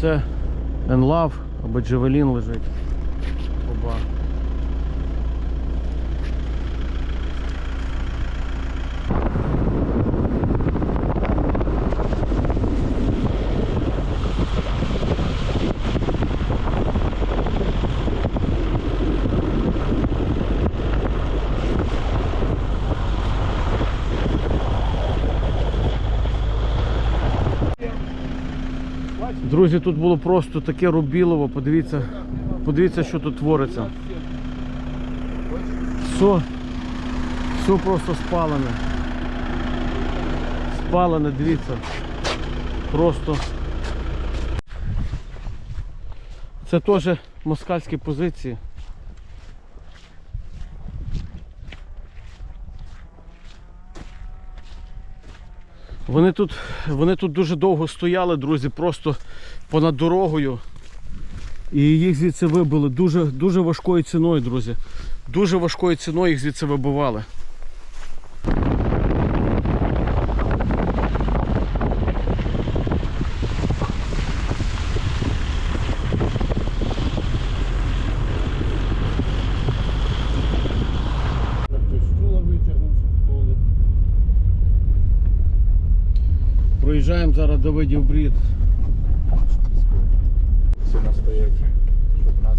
Це Енлав або Джевелін лежить. Оба. Друзі, тут було просто таке рубілово. Подивіться, подивіться, що тут твориться. Все, все просто спалене. Спалене, дивіться. Просто. Це теж москальські позиції. Вони тут, вони тут дуже довго стояли, друзі, просто понад дорогою. І їх звідси вибили дуже, дуже важкою ціною, друзі. Дуже важкою ціною їх звідси вибивали. Проїжджаємо зараз Давидів брід. Все настоять, щоб нас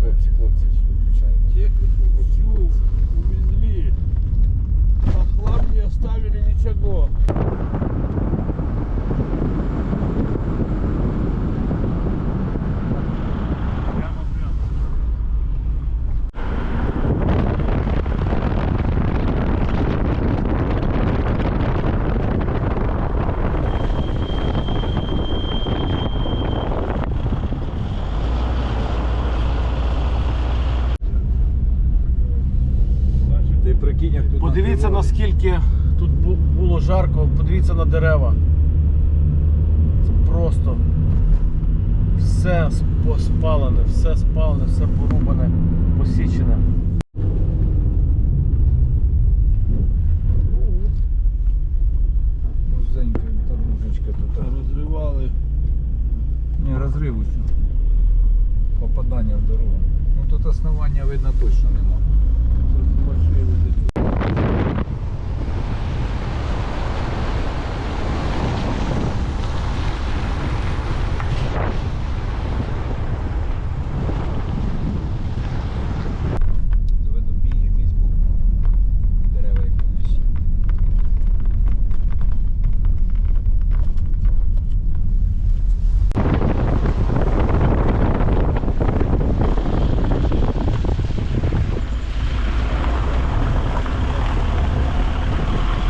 хлопці, хлопці включають. Всю увезли. А хлам не оставили ничего. Подивіться наскільки тут було жарко, подивіться на дерева. Це просто все спо- спалене, все спалене, все порубане, посічене. Тут. Разрывали. Не розрив усю. Попадання в дорогу. Ну тут основання видно точно нема.